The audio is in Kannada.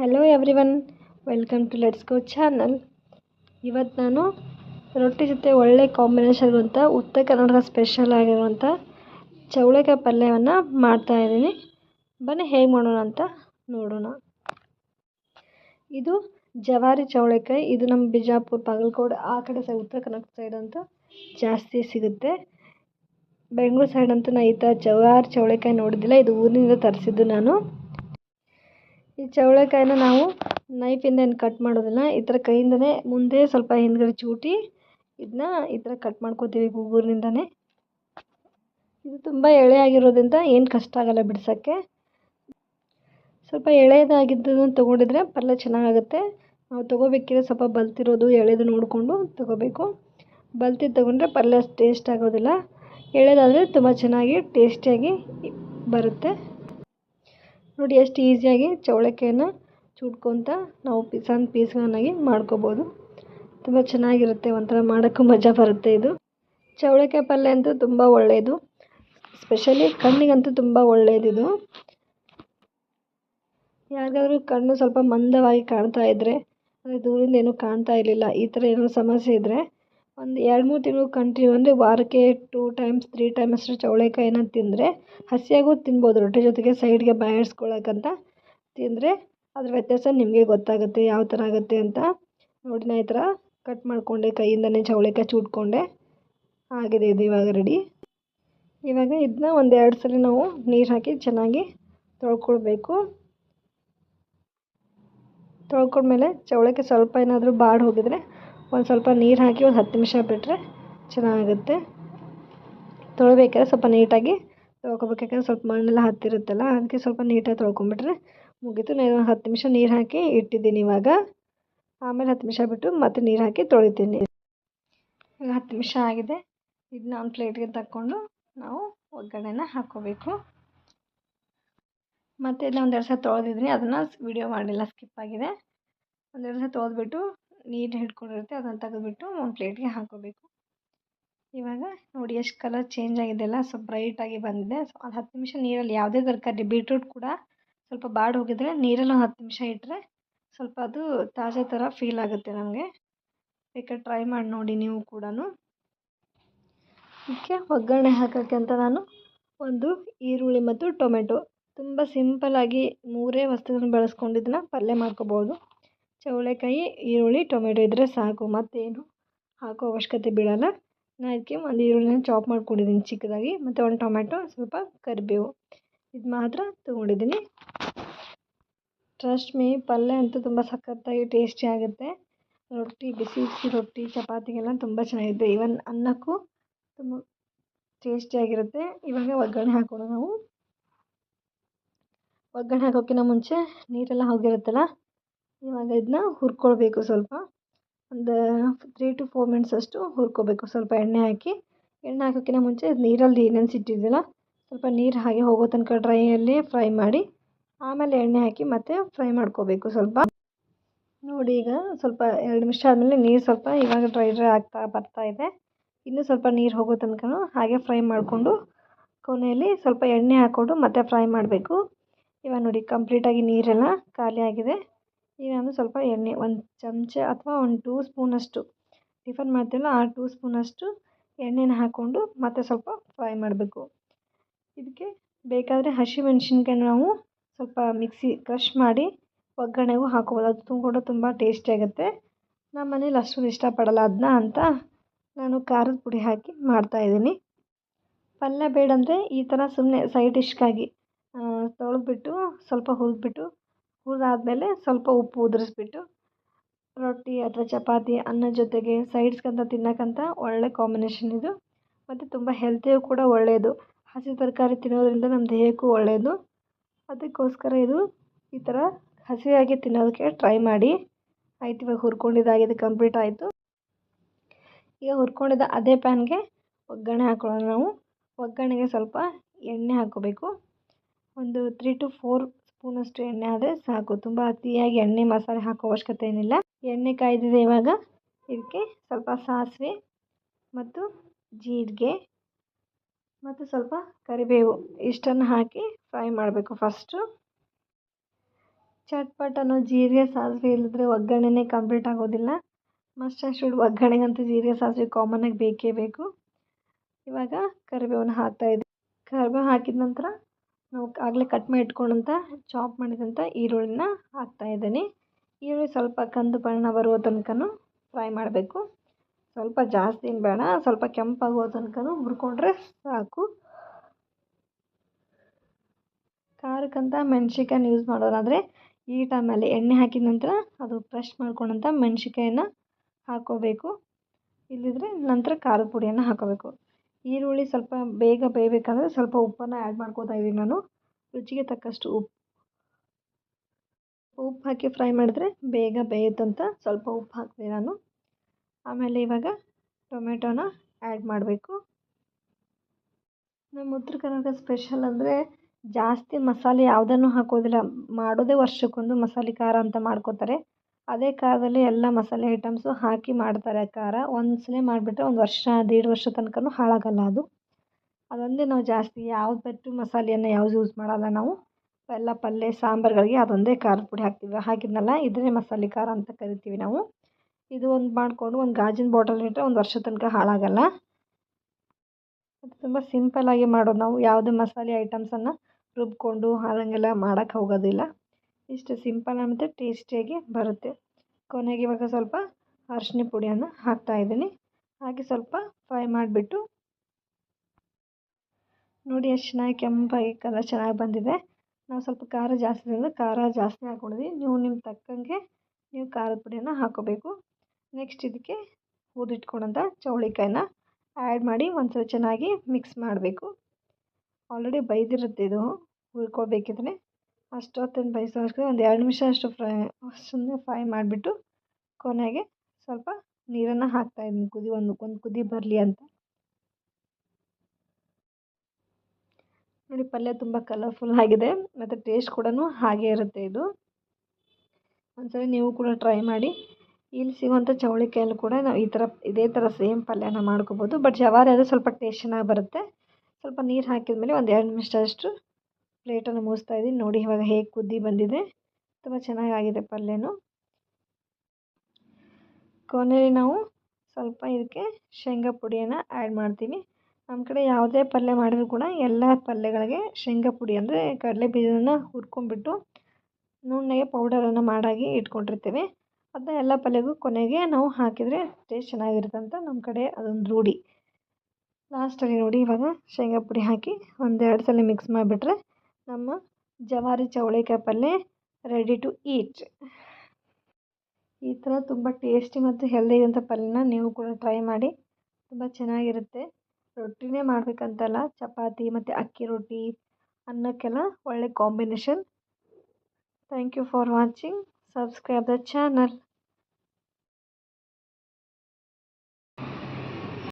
Hello everyone welcome to let's go channel ಇವತ್ತು ನಾನು ರೊಟ್ಟಿ ಜೊತೆ ಒಳ್ಳೆ ಕಾಂಬಿನೇಷನ್ ಇರುವಂಥ ಉತ್ತರ ಕರ್ನಾಟಕ ಸ್ಪೆಷಲ್ ಆಗಿರುವಂಥ ಚೌಳಿಕಾಯಿ ಪಲ್ಯವನ್ನು ಮಾಡ್ತಾಯಿದ್ದೀನಿ ಬನ್ನಿ ಹೇಗೆ ಮಾಡೋಣ ಅಂತ ನೋಡೋಣ. ಇದು ಜವಾರಿ ಚೌಳಿಕಾಯಿ. ಇದು ನಮ್ಮ ಬಿಜಾಪುರ ಬಾಗಲಕೋಟೆ ಆ ಕಡೆ ಸೈಡ್, ಉತ್ತರ ಕನ್ನಡ ಸೈಡ್ ಅಂತೂ ಜಾಸ್ತಿ ಸಿಗುತ್ತೆ. ಬೆಂಗಳೂರು ಸೈಡ್ ಅಂತೂ ನಾನು ಈ ಥರ ಜವಾರಿ ಚೌಳಿಕಾಯಿ ನೋಡಿದ್ದಿಲ್ಲ ಇದು ಊರಿನಿಂದ ತರಿಸಿದ್ದು ನಾನು. ಈ ಚೌಳಿಕಾಯಿನ ನಾವು ನೈಫಿಂದ ಏನು ಕಟ್ ಮಾಡೋದಿಲ್ಲ, ಈ ಥರ ಕೈಯಿಂದಲೇ ಮುಂದೆ ಸ್ವಲ್ಪ ಹಿಂದುಗಡೆ ಚೂಟಿ ಇದನ್ನ ಈ ಥರ ಕಟ್ ಮಾಡ್ಕೋತೀವಿ ಗೂಗೂರಿನಿಂದನೇ ಇದು ತುಂಬ ಎಳೆ ಆಗಿರೋದ್ರಿಂದ ಏನು ಕಷ್ಟ ಆಗಲ್ಲ ಬಿಡ್ಸೋಕ್ಕೆ. ಸ್ವಲ್ಪ ಎಳೆಯದಾಗಿದ್ದನ್ನು ತೊಗೊಂಡಿದ್ರೆ ಪಲ್ಯ ಚೆನ್ನಾಗಾಗುತ್ತೆ. ನಾವು ತೊಗೋಬೇಕಿದ್ರೆ ಸ್ವಲ್ಪ ಬಲ್ತಿರೋದು ಎಳೆದು ನೋಡಿಕೊಂಡು ತೊಗೋಬೇಕು. ಬಲ್ತಿದ್ದು ತೊಗೊಂಡ್ರೆ ಪಲ್ಯ ಟೇಸ್ಟ್ ಆಗೋದಿಲ್ಲ. ಎಳೆದಾದರೆ ತುಂಬ ಚೆನ್ನಾಗಿ ಟೇಸ್ಟಿಯಾಗಿ ಬರುತ್ತೆ. ನೋಡಿ ಎಷ್ಟು ಈಸಿಯಾಗಿ ಚೌಳಿಕಾಯಿನ ಚುಟ್ಕೊತ ನಾವು ಸಣ್ಣ ಪೀಸ್ಗಳನ್ನಾಗಿ ಮಾಡ್ಕೋಬೋದು. ತುಂಬ ಚೆನ್ನಾಗಿರುತ್ತೆ, ಒಂಥರ ಮಾಡೋಕ್ಕೂ ಮಜಾ ಬರುತ್ತೆ ಇದು. ಚೌಳಿಕಾಯಿ ಪಲ್ಯ ಅಂತೂ ತುಂಬ ಒಳ್ಳೆಯದು ಸ್ಪೆಷಲಿ ಕಣ್ಣಿಗಂತೂ ತುಂಬ ಒಳ್ಳೆಯದಿದು ಯಾರಿಗಾದ್ರೂ ಕಣ್ಣು ಸ್ವಲ್ಪ ಮಂದವಾಗಿ ಕಾಣ್ತಾ ಇದ್ದರೆ ಅಂದರೆ ದೂರಿಂದ ಏನೂ ಕಾಣ್ತಾ ಇರಲಿಲ್ಲ, ಈ ಥರ ಏನೋ ಸಮಸ್ಯೆ ಇದ್ದರೆ ಒಂದು ಎರಡು ಮೂರು ತಿಂಗಳು ಕಂಟಿನ್ಯೂ ಅಂದರೆ ವಾರಕ್ಕೆ ಟೂ ಟೈಮ್ಸ್, ತ್ರೀ ಟೈಮ್ಸ್ ಚೌಳಿಕಾಯಿನ ತಿಂದರೆ ಹಸಿಯಾಗೂ ತಿನ್ಬೋದು, ರೊಟ್ಟಿ ಜೊತೆಗೆ ಸೈಡ್ಗೆ ಬಾಯಾಡಿಸ್ಕೊಳ್ಳೋಕ್ಕಂತ ತಿಂದರೆ ಅದ್ರ ವ್ಯತ್ಯಾಸ ನಿಮಗೆ ಗೊತ್ತಾಗುತ್ತೆ ಯಾವ ಥರ ಆಗುತ್ತೆ ಅಂತ ನೋಡಿ ನಾ ಈ ಥರ ಕಟ್ ಮಾಡಿಕೊಂಡೆ ಕೈಯಿಂದನೇ ಚೌಳಿಕಾಯಿ ಚೂಟ್ಕೊಂಡೆ ಆಗಿದೆ ಇದು ಇವಾಗ ರೆಡಿ ಇವಾಗ ಇದನ್ನ ಒಂದು ಎರಡು ಸಲ ನಾವು ನೀರು ಹಾಕಿ ಚೆನ್ನಾಗಿ ತೊಳ್ಕೊಳ್ಬೇಕು. ತೊಳ್ಕೊಂಡ್ಮೇಲೆ ಚೌಳಿಕಾಯಿ ಸ್ವಲ್ಪ ಏನಾದರೂ ಬಾಡಿ ಹೋಗಿದ್ರೆ ಒಂದು ಸ್ವಲ್ಪ ನೀರು ಹಾಕಿ ಒಂದು ಹತ್ತು ನಿಮಿಷ ಬಿಟ್ಟರೆ ಚೆನ್ನಾಗುತ್ತೆ ತೊಳಿಬೇಕಾದ್ರೆ ಸ್ವಲ್ಪ ನೀಟಾಗಿ ತೊಳ್ಕೊಬೇಕು ಯಾಕಂದರೆ ಸ್ವಲ್ಪ ಮಣ್ಣೆಲ್ಲ ಹತ್ತಿರುತ್ತಲ್ಲ, ಅದಕ್ಕೆ ಸ್ವಲ್ಪ ನೀಟಾಗಿ ತೊಳ್ಕೊಂಬಿಟ್ರೆ ಮುಗೀತು. ನಾನು ಒಂದು ಹತ್ತು ನಿಮಿಷ ನೀರು ಹಾಕಿ ಇಟ್ಟಿದ್ದೀನಿ ಇವಾಗ. ಆಮೇಲೆ ಹತ್ತು ನಿಮಿಷ ಬಿಟ್ಟು ಮತ್ತೆ ನೀರು ಹಾಕಿ ತೊಳಿತೀನಿ. ಈಗ ಹತ್ತು ನಿಮಿಷ ಆಗಿದೆ. ಇದನ್ನ ಒಂದು ಪ್ಲೇಟ್ಗೆ ತಕ್ಕೊಂಡು ನಾವು ಒಗ್ಗರಣೆನ ಹಾಕ್ಕೋಬೇಕು ಮತ್ತು ಇದನ್ನ ಒಂದೆರಡು ಸಲ ತೊಳೆದಿದ್ದೀನಿ. ಅದನ್ನು ವಿಡಿಯೋ ಮಾಡಿಲ್ಲ ಸ್ಕಿಪ್ ಆಗಿದೆ. ಒಂದೆರಡು ಸಲ ತೊಳೆದ್ಬಿಟ್ಟು ನೀರು ಹಿಡ್ಕೊಂಡಿರುತ್ತೆ, ಅದನ್ನು ತೆಗೆದ್ಬಿಟ್ಟು ಒಂದು ಪ್ಲೇಟ್ಗೆ ಹಾಕ್ಕೋಬೇಕು ಇವಾಗ ನೋಡಿ ಎಷ್ಟು ಕಲರ್ ಚೇಂಜ್ ಆಗಿದೆಯಲ್ಲ ಸ್ವಲ್ಪ ಬ್ರೈಟಾಗಿ ಬಂದಿದೆ. ಸೊ ಒಂದು ಹತ್ತು ನಿಮಿಷ ನೀರಲ್ಲಿ ಯಾವುದೇ ತರಕಾರಿ ಬೀಟ್ರೂಟ್ ಕೂಡ ಸ್ವಲ್ಪ ಬಾಡಿ ಹೋಗಿದ್ರೆ ನೀರಲ್ಲಿ ಒಂದು ಹತ್ತು ನಿಮಿಷ ಇಟ್ಟರೆ ಸ್ವಲ್ಪ ಅದು ತಾಜಾ ಥರ ಫೀಲ್ ಆಗುತ್ತೆ ನಮಗೆ. ಬೇಕಾದ್ರೆ ಟ್ರೈ ಮಾಡಿ ನೋಡಿ ನೀವು ಕೂಡ ಇದಕ್ಕೆ ಒಗ್ಗರಣೆ ಹಾಕೋಕ್ಕೆ ಅಂತ ನಾನು ಒಂದು ಈರುಳ್ಳಿ ಮತ್ತು ಟೊಮೆಟೊ. ತುಂಬ ಸಿಂಪಲ್ಲಾಗಿ ಮೂರೇ ವಸ್ತುಗಳನ್ನ ಬಳಸ್ಕೊಂಡು ಇದನ್ನ ಪಲ್ಯ ಮಾಡ್ಕೋಬೋದು. ಚೌಳೆಕಾಯಿ, ಈರುಳ್ಳಿ, ಟೊಮೆಟೊ ಇದ್ದರೆ ಸಾಕು. ಮತ್ತೇನು ಹಾಕೋ ಅವಶ್ಯಕತೆ ಬೀಳಲ್ಲ. ನಾನು ಇದಕ್ಕೆ ಒಂದು ಈರುಳ್ಳಿನ ಚಾಪ್ ಮಾಡ್ಕೊಂಡಿದ್ದೀನಿ ಚಿಕ್ಕದಾಗಿ. ಮತ್ತು ಒಂದು ಟೊಮೆಟೊ, ಸ್ವಲ್ಪ ಕರಿಬೇವು. ಇದು ಮಾತ್ರ ತೊಗೊಂಡಿದ್ದೀನಿ. ಟ್ರಸ್ಟ್ ಮೀ ಪಲ್ಯ ಅಂತೂ ತುಂಬ ಸಖತ್ತಾಗಿ ಟೇಸ್ಟಿ ಆಗುತ್ತೆ. ರೊಟ್ಟಿ, ಬಿಸಿ ಬಿಸಿ ರೊಟ್ಟಿ, ಚಪಾತಿಗೆಲ್ಲ ತುಂಬ ಚೆನ್ನಾಗಿದೆ ಈವನ್ ಅನ್ನಕ್ಕೂ ತುಂಬ ಟೇಸ್ಟಿಯಾಗಿರುತ್ತೆ ಇವಾಗ ಒಗ್ಗರಣೆ ಹಾಕೋಣ ನಾವು. ಒಗ್ಗರಣೆ ಹಾಕೋಕ್ಕಿಂತ ಮುಂಚೆ ನೀರೆಲ್ಲ ಹೋಗಿರುತ್ತಲ್ಲ? ಇವಾಗ ಇದನ್ನ ಹುರ್ಕೊಳ್ಬೇಕು ಸ್ವಲ್ಪ. ಒಂದು ತ್ರೀ ಟು ಫೋರ್ ಮಿನಿಟ್ಸ್ ಅಷ್ಟು ಹುರ್ಕೋಬೇಕು ಸ್ವಲ್ಪ ಎಣ್ಣೆ ಹಾಕಿ, ಎಣ್ಣೆ ಹಾಕೋಕ್ಕಿಂತ ಮುಂಚೆ ನೀರಲ್ಲಿ ನೆನೆಸಿಟ್ಟಿದ್ದಿಲ್ಲ ಸ್ವಲ್ಪ ನೀರು ಹಾಗೆ ಹೋಗೋ ತನಕ ಡ್ರೈಯಲ್ಲಿ ಫ್ರೈ ಮಾಡಿ, ಆಮೇಲೆ ಎಣ್ಣೆ ಹಾಕಿ ಮತ್ತೆ ಫ್ರೈ ಮಾಡ್ಕೋಬೇಕು ಸ್ವಲ್ಪ. ನೋಡಿ ಈಗ ಸ್ವಲ್ಪ ಎರಡು ನಿಮಿಷ ಆದಮೇಲೆ ನೀರು ಸ್ವಲ್ಪ ಇವಾಗ ಡ್ರೈ ಡ್ರೈ ಆಗ್ತಾ ಬರ್ತಾ ಇದೆ. ಇನ್ನೂ ಸ್ವಲ್ಪ ನೀರು ಹೋಗೋ ತನಕ ಹಾಗೆ ಫ್ರೈ ಮಾಡಿಕೊಂಡು, ಕೊನೆಯಲ್ಲಿ ಸ್ವಲ್ಪ ಎಣ್ಣೆ ಹಾಕ್ಕೊಂಡು ಮತ್ತೆ ಫ್ರೈ ಮಾಡಬೇಕು. ಇವಾಗ ನೋಡಿ ಕಂಪ್ಲೀಟಾಗಿ ನೀರೆಲ್ಲ ಖಾಲಿ ಆಗಿದೆ. ಈಗ ನಾನು ಸ್ವಲ್ಪ ಎಣ್ಣೆ ಒಂದು ಚಮಚ ಅಥವಾ ಒಂದು ಟೂ ಸ್ಪೂನಷ್ಟು ಟಿಫನ್ ಮಾಡ್ತೀವಲ್ಲ ಆ ಟೂ ಸ್ಪೂನಷ್ಟು ಎಣ್ಣೆನ ಹಾಕ್ಕೊಂಡು ಮತ್ತೆ ಸ್ವಲ್ಪ ಫ್ರೈ ಮಾಡಬೇಕು. ಇದಕ್ಕೆ ಬೇಕಾದರೆ ಹಸಿಮೆಣ್ಸಿನ್ಕಾಯಿ ನಾವು ಸ್ವಲ್ಪ ಮಿಕ್ಸಿ ಕ್ರಷ್ ಮಾಡಿ ಒಗ್ಗರಣೆಗೂ ಹಾಕ್ಬೋದು. ಅದು ಕೂಡ ತುಂಬ ಟೇಸ್ಟಿಯಾಗುತ್ತೆ ನಮ್ಮ ಮನೇಲಿ ಅಷ್ಟೊಂದು ಇಷ್ಟಪಡಲ್ಲ ಅದನ್ನ ಅಂತ ನಾನು ಖಾರದ ಪುಡಿ ಹಾಕಿ ಮಾಡ್ತಾಯಿದ್ದೀನಿ ಪಲ್ಯ ಬೇಡಂದರೆ ಈ ಥರ ಸುಮ್ಮನೆ ಸೈಡ್ ಡಿಶ್ಗಾಗಿ ತೊಳೆದ್ಬಿಟ್ಟು ಸ್ವಲ್ಪ ಹುರಿದ್ಬಿಟ್ಟು ಹುರಿದಾದ್ಮೇಲೆ ಸ್ವಲ್ಪ ಉಪ್ಪು ಉದುರಿಸ್ಬಿಟ್ಟು ರೊಟ್ಟಿ ಅಥವಾ ಚಪಾತಿ, ಅನ್ನ ಜೊತೆಗೆ ಸೈಡ್ಸ್ಗಂತ ತಿನ್ನೋಕ್ಕಂತ ಒಳ್ಳೆ ಕಾಂಬಿನೇಷನ್ ಇದು. ಮತ್ತು ತುಂಬ ಹೆಲ್ತಿಗೂ ಕೂಡ ಒಳ್ಳೆಯದು ಹಸಿ ತರಕಾರಿ ತಿನ್ನೋದ್ರಿಂದ ನಮ್ಮ ದೇಹಕ್ಕೂ ಒಳ್ಳೆಯದು ಅದಕ್ಕೋಸ್ಕರ ಇದು ಈ ಥರ ಹಸಿಯಾಗಿ ತಿನ್ನೋದಕ್ಕೆ ಟ್ರೈ ಮಾಡಿ. ಆಯ್ತು, ಇವಾಗ ಹುರ್ಕೊಂಡಿದ್ದಾಗಿದೆ ಕಂಪ್ಲೀಟ್ ಆಯಿತು. ಈಗ ಹುರ್ಕೊಂಡಿದ್ದ ಅದೇ ಪ್ಯಾನ್ಗೆ ಒಗ್ಗರಣೆ ಹಾಕೊಳ್ಳೋಣ ನಾವು. ಒಗ್ಗರಣೆಗೆ ಸ್ವಲ್ಪ ಎಣ್ಣೆ ಹಾಕ್ಕೋಬೇಕು. ಒಂದು ತ್ರೀ ಟು ಫೋರ್ ಸ್ಪೂನಷ್ಟು ಎಣ್ಣೆ ಆದರೆ ಸಾಕು. ತುಂಬ ಅತಿಯಾಗಿ ಎಣ್ಣೆ ಮಸಾಲೆ ಹಾಕೋ ಅವಶ್ಯಕತೆ ಏನಿಲ್ಲ. ಎಣ್ಣೆ ಕಾಯ್ದಿದೆ ಇವಾಗ. ಇದಕ್ಕೆ ಸ್ವಲ್ಪ ಸಾಸಿವೆ ಮತ್ತು ಜೀರಿಗೆ ಮತ್ತು ಸ್ವಲ್ಪ ಕರಿಬೇವು. ಇಷ್ಟನ್ನು ಹಾಕಿ ಫ್ರೈ ಮಾಡಬೇಕು ಫಸ್ಟು ಚಟ್ಪಟ್ ಅನ್ನೋ ಜೀರಿಗೆ, ಸಾಸಿವೆ ಇಲ್ಲದ್ರೆ ಒಗ್ಗರಣೆನೇ ಕಂಪ್ಲೀಟ್ ಆಗೋದಿಲ್ಲ. ಮಸ್ಟ್ ಅಷ್ಟು ಒಗ್ಗರಣೆಗಂತೂ ಜೀರಿಗೆ, ಸಾಸಿವೆ ಕಾಮನ್ನಾಗಿ ಬೇಕೇ ಬೇಕು. ಇವಾಗ ಕರಿಬೇವನ್ನು ಹಾಕ್ತಾಯಿದ್ದೆ ಕರಿಬೇವು ಹಾಕಿದ ನಂತರ ನಾವು ಆಗಲೇ ಕಟ್ ಮಾಡಿ ಇಟ್ಕೊಂಡಂಥ ಚಾಪ್ ಮಾಡಿದಂಥ ಈರುಳ್ಳಿನ ಹಾಕ್ತಾಯಿದ್ದೀನಿ ಈರುಳ್ಳಿ ಸ್ವಲ್ಪ ಕಂದು ಬಣ್ಣ ಬರುವ ತನಕನೂ ಫ್ರೈ ಮಾಡಬೇಕು. ಸ್ವಲ್ಪ ಜಾಸ್ತಿ ಏನು ಬೇಡ, ಸ್ವಲ್ಪ ಕೆಂಪಾಗುವ ತನಕನೂ ಹುರ್ಕೊಂಡ್ರೆ ಸಾಕು. ಖಾರಕ್ಕಂತ ಮೆಣ್ಸಿನ್ಕಾಯಿನ ಯೂಸ್ ಮಾಡೋದಾದರೆ ಈ ಟೈಮಲ್ಲಿ ಎಣ್ಣೆ ಹಾಕಿದ ನಂತರ ಅದು ಫ್ರೆಶ್ ಮಾಡ್ಕೊಂಡಂಥ ಮೆಣ್ಸಿನ್ಕಾಯಿನ ಹಾಕ್ಕೋಬೇಕು ಇಲ್ಲದಿದ್ರೆ ನಂತರ ಖಾರದ ಪುಡಿಯನ್ನು ಹಾಕ್ಕೋಬೇಕು ಈರುಳ್ಳಿ ಸ್ವಲ್ಪ ಬೇಗ ಬೇಯಬೇಕಂದ್ರೆ ಸ್ವಲ್ಪ ಉಪ್ಪನ್ನು ಆ್ಯಡ್ ಮಾಡ್ಕೋತಾ ಇದ್ದೀನಿ ನಾನು. ರುಚಿಗೆ ತಕ್ಕಷ್ಟು ಉಪ್ಪು ಉಪ್ಪು ಹಾಕಿ ಫ್ರೈ ಮಾಡಿದ್ರೆ ಬೇಗ ಬೇಯುತ್ತಂತ ಸ್ವಲ್ಪ ಉಪ್ಪು ಹಾಕಿದೆ ನಾನು. ಆಮೇಲೆ ಇವಾಗ ಟೊಮೆಟೊನ ಆ್ಯಡ್ ಮಾಡಬೇಕು. ನಮ್ಮ ಉತ್ತರ ಕರ್ನಾಟಕ ಸ್ಪೆಷಲ್ ಅಂದರೆ ಜಾಸ್ತಿ ಮಸಾಲೆ ಯಾವುದನ್ನು ಹಾಕೋದಿಲ್ಲ. ಮಾಡೋದೇ ವರ್ಷಕ್ಕೊಂದು ಮಸಾಲೆ ಖಾರ ಅಂತ ಮಾಡ್ಕೋತಾರೆ. ಅದೇ ಖಾರದಲ್ಲಿ ಎಲ್ಲ ಮಸಾಲೆ ಐಟಮ್ಸು ಹಾಕಿ ಮಾಡ್ತಾರೆ ಖಾರ. ಒಂದು ಸಲ ಮಾಡಿಬಿಟ್ರೆ ಒಂದು ವರ್ಷ, ದೇಡ್ ವರ್ಷ ತನಕನೂ ಹಾಳಾಗಲ್ಲ ಅದು. ಅದೊಂದೇ ನಾವು ಜಾಸ್ತಿ ಯಾವ್ದು ಪೆಟ್ಟು ಮಸಾಲೆಯನ್ನು ಯಾವ್ದು ಯೂಸ್ ಮಾಡಲ್ಲ ನಾವು. ಎಲ್ಲ ಪಲ್ಯ, ಸಾಂಬಾರುಗಳಿಗೆ ಅದೊಂದೇ ಖಾರದ ಪುಡಿ ಹಾಕ್ತೀವಿ. ಹಾಕಿದ್ನಲ್ಲ ಇದನ್ನೇ ಮಸಾಲೆ ಖಾರ ಅಂತ ಕರಿತೀವಿ ನಾವು. ಇದು ಒಂದು ಮಾಡಿಕೊಂಡು ಒಂದು ಗಾಜಿನ ಬಾಟಲ್ ಇಟ್ಟರೆ ಒಂದು ವರ್ಷ ತನಕ ಹಾಳಾಗಲ್ಲ. ತುಂಬ ಸಿಂಪಲ್ಲಾಗಿ ಮಾಡೋದು ನಾವು. ಯಾವುದೇ ಮಸಾಲೆ ಐಟಮ್ಸನ್ನು ರುಬ್ಬಿಕೊಂಡು ಹಾಗೆಲ್ಲ ಮಾಡೋಕ್ಕೆ ಹೋಗೋದಿಲ್ಲ. ಇಷ್ಟು ಸಿಂಪಲ್ ಮತ್ತು ಟೇಸ್ಟಿಯಾಗಿ ಬರುತ್ತೆ. ಕೊನೆಗೆ ಇವಾಗ ಸ್ವಲ್ಪ ಅರಶಿನ ಪುಡಿಯನ್ನು ಹಾಕ್ತಾಯಿದ್ದೀನಿ ಹಾಕಿ ಸ್ವಲ್ಪ ಫ್ರೈ ಮಾಡಿಬಿಟ್ಟು ನೋಡಿ ಎಷ್ಟು ಚೆನ್ನಾಗಿ ಕೆಂಪಾಗಿ ಕಲರ್ ಚೆನ್ನಾಗಿ ಬಂದಿದೆ. ನಾವು ಸ್ವಲ್ಪ ಖಾರ ಜಾಸ್ತಿ ಅಂದರೆ ಖಾರ ಜಾಸ್ತಿ ಹಾಕ್ಕೊಂಡಿದ್ವಿ ನೀವು ನಿಮ್ಮ ತಕ್ಕಂಗೆ ನೀವು ಖಾರದ ಪುಡಿಯನ್ನು ಹಾಕೋಬೇಕು ನೆಕ್ಸ್ಟ್ ಇದಕ್ಕೆ ಹುರಿದಿಟ್ಕೊಂಡಂಥ ಚೌಳಿಕಾಯಿನ ಆ್ಯಡ್ ಮಾಡಿ ಒಂದು ಸಲ ಚೆನ್ನಾಗಿ ಮಿಕ್ಸ್ ಮಾಡಬೇಕು. ಆಲ್ರೆಡಿ ಬೈದಿರುತ್ತೆ ಇದು ಹುರ್ಕೊಳ್ಬೇಕಿದ್ರೆ. ಅಷ್ಟೊತ್ತೇನು ಬೇಯಿಸೋ ಒಂದು ಎರಡು ನಿಮಿಷ ಅಷ್ಟು ಫ್ರೈ ಸುಮ್ಮನೆ ಫ್ರೈ ಮಾಡಿಬಿಟ್ಟು ಕೊನೆಗೆ ಸ್ವಲ್ಪ ನೀರನ್ನು ಹಾಕ್ತಾಯಿದ್ದೀನಿ ಕುದಿ ಒಂದು ಒಂದು ಕುದಿ ಬರಲಿ ಅಂತ. ನೋಡಿ, ಪಲ್ಯ ತುಂಬ ಕಲರ್ಫುಲ್ ಆಗಿದೆ ಮತ್ತು ಟೇಸ್ಟ್ ಕೂಡ ಹಾಗೆ ಇರುತ್ತೆ ಇದು. ಒಂದ್ಸರಿ ನೀವು ಕೂಡ ಟ್ರೈ ಮಾಡಿ. ಇಲ್ಲಿ ಸಿಗುವಂಥ ಚೌಳಿಕಾಯಲ್ಲಿ ಕೂಡ ನಾವು ಈ ಥರ, ಇದೇ ಥರ ಸೇಮ್ ಪಲ್ಯನ ಮಾಡ್ಕೋಬೋದು. ಬಟ್ ಜವಾರಿ ಆದರೆ ಸ್ವಲ್ಪ ಟೇಸ್ಟ್ ಚೆನ್ನಾಗಿ ಬರುತ್ತೆ. ಸ್ವಲ್ಪ ನೀರು ಹಾಕಿದ ಮೇಲೆ ಒಂದು ಎರಡು ನಿಮಿಷದಷ್ಟು ಪ್ಲೇಟನ್ನು ಮೂಸ್ತಾ ಇದ್ದೀನಿ. ನೋಡಿ, ಇವಾಗ ಹೇಗೆ ಕುದ್ದಿ ಬಂದಿದೆ. ತುಂಬ ಚೆನ್ನಾಗಾಗಿದೆ ಪಲ್ಯನೂ. ಕೊನೆಯಲ್ಲಿ ನಾವು ಸ್ವಲ್ಪ ಇದಕ್ಕೆ ಶೇಂಗಾ ಪುಡಿಯನ್ನು ಆ್ಯಡ್ ಮಾಡ್ತೀವಿ. ನಮ್ಮ ಕಡೆ ಯಾವುದೇ ಪಲ್ಯ ಮಾಡಿದ್ರು ಕೂಡ ಎಲ್ಲ ಪಲ್ಯಗಳಿಗೆ ಶೇಂಗಾ ಪುಡಿ ಅಂದರೆ ಕಡಲೆ ಬೀಜನ ಹುರ್ಕೊಂಡ್ಬಿಟ್ಟು ನುಣ್ಣಗೆ ಪೌಡರನ್ನು ಮಾಡಾಗಿ ಇಟ್ಕೊಂಡಿರ್ತೀವಿ. ಅದನ್ನ ಎಲ್ಲ ಪಲ್ಯಗೂ ಕೊನೆಗೆ ನಾವು ಹಾಕಿದರೆ ಟೇಸ್ಟ್ ಚೆನ್ನಾಗಿರುತ್ತೆ ಅಂತ ನಮ್ಮ ಕಡೆ ಅದೊಂದು ರೂಢಿ. ಲಾಸ್ಟಲ್ಲಿ ನೋಡಿ, ಇವಾಗ ಶೇಂಗಾ ಪುಡಿ ಹಾಕಿ ಒಂದೆರಡು ಸಲ ಮಿಕ್ಸ್ ಮಾಡಿಬಿಟ್ರೆ ನಮ್ಮ ಜವಾರಿ ಚೌಳಿಕಾಯಿ ಪಲ್ಯ ರೆಡಿ ಟು ಈಟ್ ಈ ಥರ ತುಂಬ ಟೇಸ್ಟಿ ಮತ್ತು ಹೆಲ್ದಿ ಇರೋಂಥ ಪಲ್ಯನ ನೀವು ಕೂಡ ಟ್ರೈ ಮಾಡಿ. ತುಂಬ ಚೆನ್ನಾಗಿರುತ್ತೆ. ರೊಟ್ಟಿನೇ ಮಾಡಬೇಕಂತಲ್ಲ, ಚಪಾತಿ ಮತ್ತು ಅಕ್ಕಿ ರೊಟ್ಟಿ ಅನ್ನಕ್ಕೆಲ್ಲ ಒಳ್ಳೆ combination thank you for watching subscribe the channel